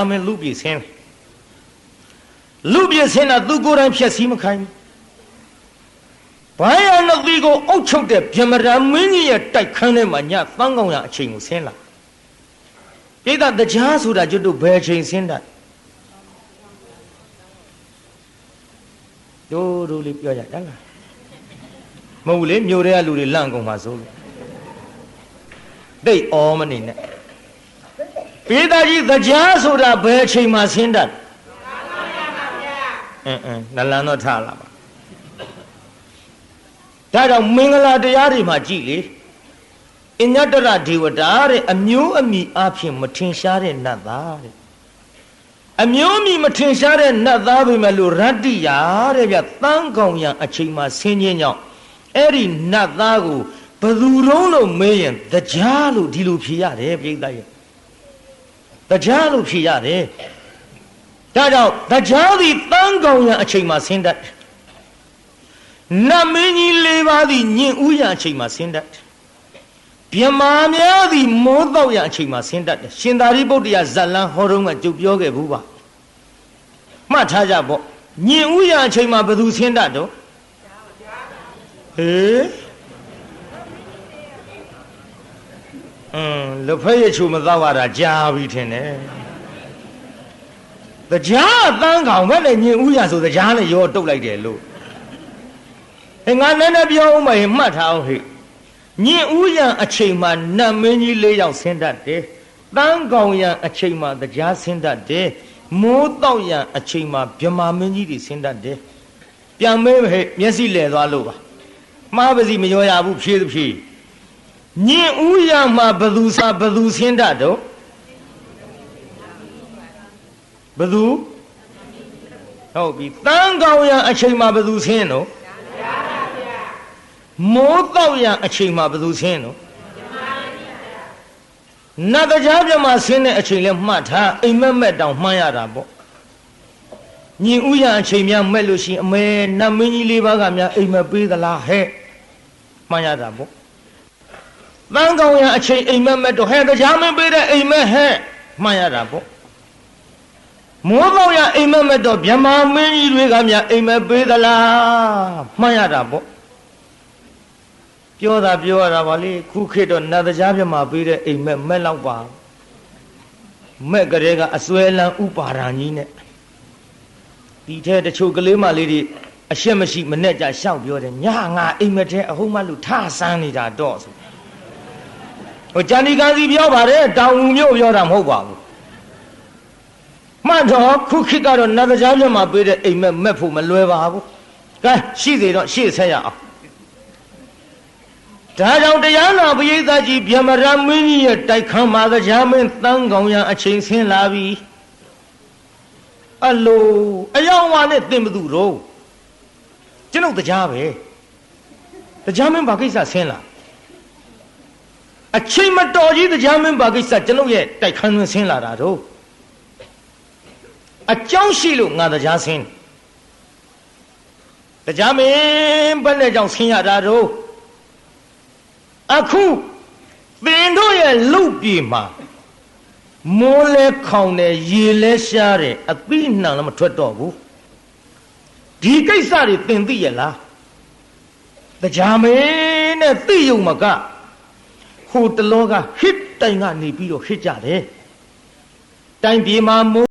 အမင်းလူပြည်ဆင်းလူပြည်ဆင်းတာသူကိုယ်တိုင်ဖြက်စီးမခိုင်းဘူးဘာရနသီကိုအုတ်ချုပ်တဲ့ဗြဟ္မရာမင်းကြီးရဲ့တိုက်ခန်းထဲမှာညသန်းကောင်ရအချိန်ကိုဆင်းလာပိဿတရားဆိုတာကျွတ်တို့ဘယ်အချိန်ဆင်းတတ်ဒိုးဒိုးလေးပြောကြတတ်လားမဟုတ်ဘူးလေမြို့ထဲကလူတွေလန့်ကုန်ပါစိုးလို့တိတ်အောမနေနဲ့ ပိဿကြီးတရားဆိုတာဘယ်အချိန်မှဆင်းတတ်အင်းအင်းနလန်တော့ထားလာပါဒါကြောင့်မင်္ဂလာတရားတွေမှာကြည်လေအညတရဒေဝတာတဲ့အမျိုးအမိအဖြစ်မထင်ရှားတဲ့နတ်သားတဲ့အမျိုးအမိမထင်ရှားတဲ့နတ်သားပဲမဲ့လို့ရတ္တိယာတဲ့ဗျတန်းကောင်ရံအချိန်မှာဆင်းခြင်းကြောင့်အဲ့ဒီနတ်သားကိုဘယ်သူတုံးလို့မေးရင်တရားလို့ဒီလိုဖြေရတယ်ပြိဿရဲ့ တရားလို့ဖြေရတယ်ဒါကြောင့်တရားသည်တန်းကောင်ရံအချိန်မှာဆင်းတတ်တယ်နတ်မင်းကြီး၄ပါးသည်ညင်ဥရအချိန်မှာဆင်းတတ်တယ်မြမာများသည်မိုးတော့ရအချိန်မှာဆင်းတတ်တယ်ရှင်သာရိပုတ္တရာဇတ်လန်းဟောတော့ကကြုတ်ပြောခဲ့ဘူးပါမှတ်ထားကြပေါ့ညင်ဥရအချိန်မှာဘယ်သူဆင်းတတ်တော့ဟေး အင်းလဖက်ရချိုမတော့ရတာကြားပြီထင်တယ်တရားအတန်းကောင်ပဲလေညင်ဥရဆိုတရားနဲ့ရောတုတ်လိုက်တယ်လို့ဟဲ့ငါလည်းလည်းပြောဦးမယ်မှတ်ထားအောင်ဟဲ့ညင်ဥရအချိန်မှာနတ်မင်းကြီးလေးယောက်ဆင်းတတ်တယ်တန်းကောင်ရအချိန်မှာတရားဆင်းတတ်တယ်မိုးတော့ရအချိန်မှာဗြဟ္မာမင်းကြီးတွေဆင်းတတ်တယ်ပြန်မေးဟဲ့မျက်စိလဲသွားလို့ပါမှားပါစီမရောရဘူးဖြေးသဖြေးည င်ဥရမှာဘသူစာဘသူဆင်းတတ်တော့ဘသူဟုတ်ပြီတန်းကောင်ရအချိန်မှာဘသူဆင်းတော့မိုးတော့ရအချိန်မှာဘယ်သူဆင်းတော့နတ်တရားပြမဆင်းတဲ့အချိန်လဲမှတ်ထားအိမ်မက်မက်တောင်မှန်းရတာပေါ့ညီဥရအချိန်များမက်လို့ရှိရင်အမေနတ်မင်းကြီးလေးပါးကများအိမ်မက်ပေးသလားဟဲ့မှန်းရတာပေါ့ တန်းကောင်ရအချိန်အိမ်မက်မက်တော့ဟဲ့တရားမင်းပေးတဲ့အိမ်မက်ဟဲ့မှန်းရတာပေါ့မိုးတော့ရအိမ်မက်မက်တော့မြမမင်းကြီးတွေကများအိမ်မက်ပေးသလားမှန်းရတာပေါ့ပြောတာပြောရတာပါလေခုခေတ်တော့နတ်တရားပြမပေးတဲ့အိမ်မက်မက်လောက်ပါမက်ကလေးကအစွဲလန်းဥပါဒာကြီးနဲ့ဒီထဲတချို့ကလေးမလေးတွေအရှက်မရှိမနဲ့ကြရှောက်ပြောတယ်ညာငါအိမ်မက်ထဲအဟုတ်မလို့ထဆန်းနေတာတော့ဆို ဟိုကြံဒီကံစီပြောပါတယ်တောင်ဦးမျိုးပြောတာမဟုတ်ပါဘူးမှတ်တော့ခုခေတ်ကတော့နတ်တရားပြမပေးတဲ့အိမ်မက်မက်ဖို့မလွယ်ပါဘူးကဲရှိသေးတော့ရှေ့ဆက်ရအောင်ဒါကြောင့်တရားနာပရိသတ်ကြီးဗျမရမင်းကြီးရဲ့တိုက်ခန်းမှာတရားမင်းတန်းကောင်ရအချိန်ဆင်းလာပြီအလိုအယောင်ဝါနဲ့တင်မသူတော့ကျွန်ုပ်တရားပဲတရားမင်းဘာကိစ္စဆင်းလာ အချိန်မတော်ကြီးတရားမင်းဘာကိစ္စကျွန်ုပ်ရဲ့တိုက်ခန်းတွင်ဆင်းလာတာတော့အကြောင်းရှိလို့ငါတရားဆင်းတရားမင်းဘယ်နဲ့ကြောင့်ဆင်းရတာတော့အခုသင်တို့ရဲ့လုတ်ပြေမှာမိုးလဲခေါင်တယ်ရေလဲရှားတယ်အပိနှံလည်းမထွက်တော့ဘူးဒီကိစ္စတွေသင်သိရလားတရားမင်းနဲ့သိယုံမက ဟိုတလောကဟစ်တိုင်ကနေပြီးတော့ဟစ်ကြတယ်တိုင်ပြေမှာမိုး